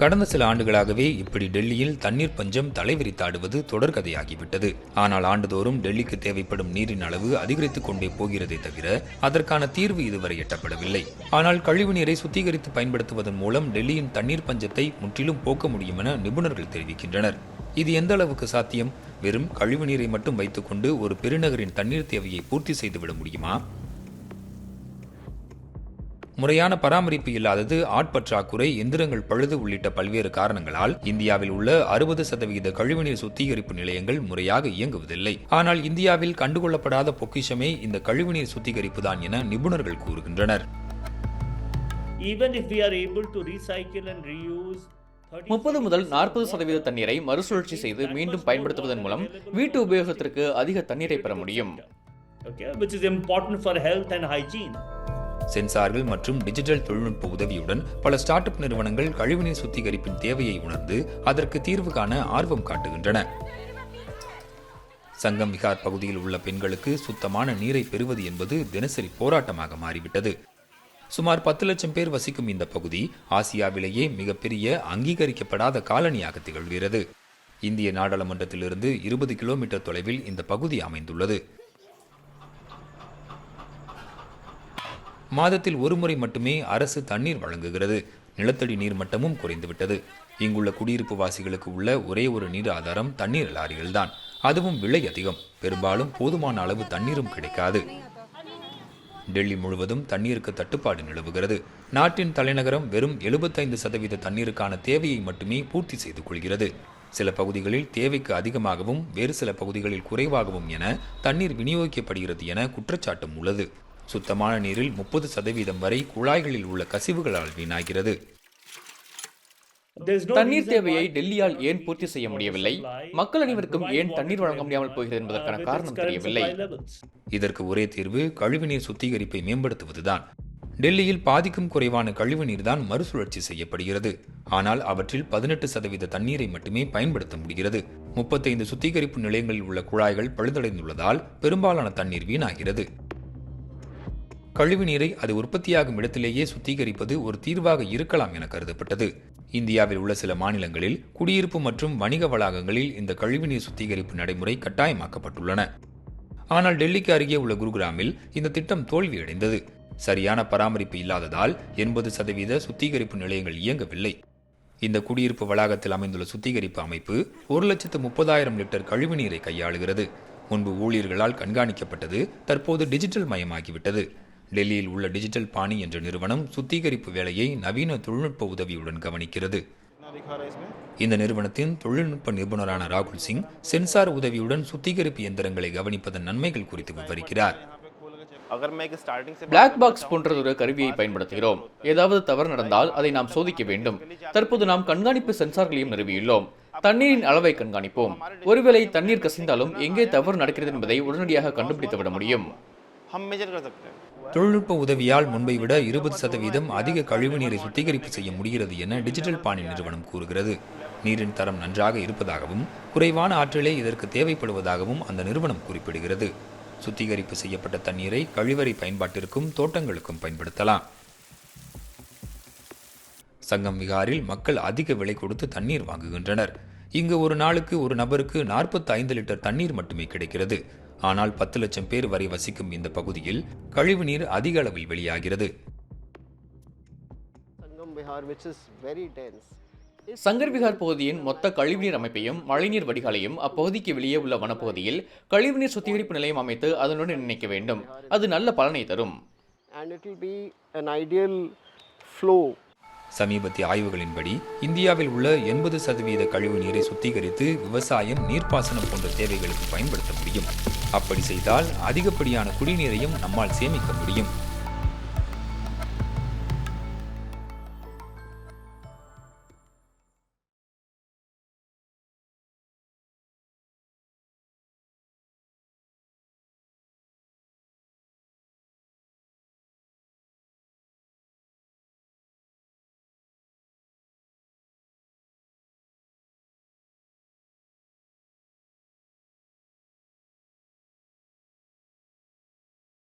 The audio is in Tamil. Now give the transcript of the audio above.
கடந்த சில ஆண்டுகளாகவே இப்படி டெல்லியில் தண்ணீர் பஞ்சம் தலைவிரித்தாடுவது தொடர்கதையாகிவிட்டது ஆனால் ஆண்டுதோறும் டெல்லிக்கு தேவைப்படும் நீரின் அளவு அதிகரித்துக் கொண்டே போகிறதே தவிர அதற்கான தீர்வு இதுவரை எட்டப்படவில்லை. ஆனால் கழிவுநீரை சுத்திகரித்து பயன்படுத்துவதன் மூலம் டெல்லியின் தண்ணீர் பஞ்சத்தை முற்றிலும் போக்க முடியும் என நிபுணர்கள் தெரிவிக்கின்றனர். இது எந்த அளவுக்கு சாத்தியம்? வெறும் கழிவுநீரை மட்டும் வைத்துக்கொண்டு ஒரு பெருநகரின் தண்ணீர் தேவையை பூர்த்தி செய்துவிட முடியுமா? முறையான பராமரிப்பு இல்லாதது ஆட்பற்றாக்குறை எந்திரங்கள் பழுது உள்ளிட்ட பல்வேறு காரணங்களால் இந்தியாவில் உள்ள அறுபது சதவிகித கழிவுநீர் சுத்திகரிப்பு நிலையங்கள் முறையாக இயங்குவதில்லை. ஆனால் இந்தியாவில் கண்டுகொள்ளப்படாத பொக்கிஷமே இந்த கழிவுநீர் சுத்திகரிப்பு தான் என நிபுணர்கள் கூறுகின்றனர். Even if we are able to recycle and reuse 30 முப்பது முதல் நாற்பது சதவீத தண்ணீரை மறுசுழற்சி செய்து மீண்டும் பயன்படுத்துவதன் மூலம் வீட்டு உபயோகத்திற்கு அதிக தண்ணீரை பெற முடியும். சென்சார்கள் மற்றும் டிஜிட்டல் தொழில்நுட்ப உதவியுடன் பல ஸ்டார்ட் அப் நிறுவனங்கள் கழிவுநீர் சுத்திகரிப்பின் தேவையை உணர்ந்து அதற்கு தீர்வு காண ஆர்வம் காட்டுகின்றன. சங்கம் விகார் பகுதியில் உள்ள பெண்களுக்கு சுத்தமான நீரை பெறுவது என்பது தினசரி போராட்டமாக மாறிவிட்டது. சுமார் பத்து லட்சம் பேர் வசிக்கும் இந்த பகுதி ஆசியாவிலேயே மிகப்பெரிய அங்கீகரிக்கப்படாத காலனியாக திகழ்கிறது. இந்திய நாடாளுமன்றத்திலிருந்து இருபது கிலோமீட்டர் தொலைவில் இந்த பகுதி அமைந்துள்ளது. மாதத்தில் ஒருமுறை மட்டுமே அரசு தண்ணீர் வழங்குகிறது. நிலத்தடி நீர் மட்டமும் குறைந்துவிட்டது. இங்குள்ள குடியிருப்பு வாசிகளுக்கு உள்ள ஒரே ஒரு நீர் ஆதாரம் தண்ணீர் லாரிகள்தான். அதுவும் விலை அதிகம். பெரும்பாலும் போதுமான அளவு தண்ணீரும் கிடைக்காது. டெல்லி முழுவதும் தண்ணீருக்கு தட்டுப்பாடு நிலவுகிறது. நாட்டின் தலைநகரம் வெறும் எழுபத்தைந்து சதவீத தண்ணீருக்கான தேவையை மட்டுமே பூர்த்தி செய்து கொள்கிறது. சில பகுதிகளில் தேவைக்கு அதிகமாகவும் வேறு சில பகுதிகளில் குறைவாகவும் என தண்ணீர் விநியோகிக்கப்படுகிறது என குற்றச்சாட்டும் உள்ளது. சுத்தமான நீரில் முப்பது சதவீதம் வரை குழாய்களில் உள்ள கசிவுகளால் வீணாகிறது. தண்ணீர் தேவையை டெல்லியால் ஏன் பூர்த்தி செய்ய முடியவில்லை? மக்கள் அனைவருக்கும் ஏன் தண்ணீர் வழங்க முடியாமல் போகிறது என்பதற்கான காரணம் தெரியவில்லை. இதற்கு ஒரே தீர்வு கழிவுநீர் சுத்திகரிப்பை மேம்படுத்துவதுதான். டெல்லியில் பாதிக்கும் குறைவான கழிவுநீர் தான் மறுசுழற்சி செய்யப்படுகிறது. ஆனால் அவற்றில் பதினெட்டு சதவீத தண்ணீரை மட்டுமே பயன்படுத்த முடிகிறது. முப்பத்தைந்து சுத்திகரிப்பு நிலையங்களில் உள்ள குழாய்கள் பழுதடைந்துள்ளதால் பெரும்பாலான தண்ணீர் வீணாகிறது. கழிவுநீரை அது உற்பத்தியாகும் இடத்திலேயே சுத்திகரிப்பது ஒரு தீர்வாக இருக்கலாம் என கருதப்பட்டது. இந்தியாவில் உள்ள சில மாநிலங்களில் குடியிருப்பு மற்றும் வணிக வளாகங்களில் இந்த கழிவுநீர் சுத்திகரிப்பு நடைமுறை கட்டாயமாக்கப்பட்டுள்ளன. ஆனால் டெல்லிக்கு அருகே உள்ள குருகிராமில் இந்த திட்டம் தோல்வியடைந்தது. சரியான பராமரிப்பு இல்லாததால் எண்பது சதவீத சுத்திகரிப்பு நிலையங்கள் இயங்கவில்லை. இந்த குடியிருப்பு வளாகத்தில் அமைந்துள்ள சுத்திகரிப்பு அமைப்பு ஒரு லட்சத்து முப்பதாயிரம் லிட்டர் கழிவுநீரை கையாளுகிறது. முன்பு ஊழியர்களால் கண்காணிக்கப்பட்டது தற்போது டிஜிட்டல் மயமாகிவிட்டது. டெல்லியில் உள்ள டிஜிட்டல் பாணி என்ற நிறுவனம் சுத்திகரிப்பு வேலையை நவீன தொழில்நுட்ப உதவியுடன் கவனிக்கிறது. இந்த நிறுவனத்தின் தொழில்நுட்ப நிபுணரான ராகுல் சிங் சென்சார் உதவியுடன் சுத்திகரிப்பு இயந்திரங்களை கவனிப்பதன் நன்மைகள் குறித்து விவரிக்கிறார். பிளாக் பாக்ஸ் போன்றதொரு கருவியை பயன்படுத்துகிறோம். ஏதாவது தவறு நடந்தால் அதை நாம் சோதிக்க வேண்டும். தற்போது நாம் கண்காணிப்பு சென்சார்களையும் நிறுவியுள்ளோம். தண்ணீரின் அளவை கண்காணிப்போம். ஒருவேளை தண்ணீர் கசிந்தாலும் எங்கே தவறு நடக்கிறது என்பதை உடனடியாக கண்டுபிடித்து விட முடியும் தொழில்நுட்ப உதவியால் முன்பை விட இருபது சதவீதம் அதிக கழிவுநீரை சுத்திகரிப்பு செய்ய முடிகிறது என டிஜிட்டல் பாணி நிறுவனம் கூறுகிறது. நீரின் தரம் நன்றாக இருப்பதாகவும் குறைவான ஆற்றலே இதற்கு தேவைப்படுவதாகவும் அந்த நிறுவனம் குறிப்பிடுகிறது. சுத்திகரிப்பு செய்யப்பட்ட தண்ணீரை கழிவறை பயன்பாட்டிற்கும் தோட்டங்களுக்கும் பயன்படுத்தலாம். சங்கம் விகாரில் மக்கள் அதிக விலை கொடுத்து தண்ணீர் வாங்குகின்றனர். இங்கு ஒரு நாளுக்கு ஒரு நபருக்கு நாற்பத்தி ஐந்து லிட்டர் தண்ணீர் மட்டுமே கிடைக்கிறது. ஆனால் பத்து லட்சம் பேர் வரை வசிக்கும் இந்த பகுதியில் கழிவுநீர் அதிக அளவில் வெளியாகிறது. சங்கர் விகார் பகுதியின் மொத்த கழிவுநீர் அமைப்பையும் மழைநீர் வடிகாலையும் அப்பகுதிக்கு வெளியே உள்ள வனப்பகுதியில் கழிவுநீர் சுத்திகரிப்பு நிலையம் அமைத்து அதனுடன் இணைக்க வேண்டும். அது நல்ல பலனை தரும். And it will be an ideal flow. சமீபத்திய ஆய்வுகளின்படி இந்தியாவில் உள்ள எண்பது சதவீத கழிவு நீரை சுத்திகரித்து விவசாயம் நீர்ப்பாசனம் போன்ற தேவைகளுக்கு பயன்படுத்த முடியும். அப்படி செய்தால் அதிகப்படியான குடிநீரையும் நம்மால் சேமிக்க முடியும்.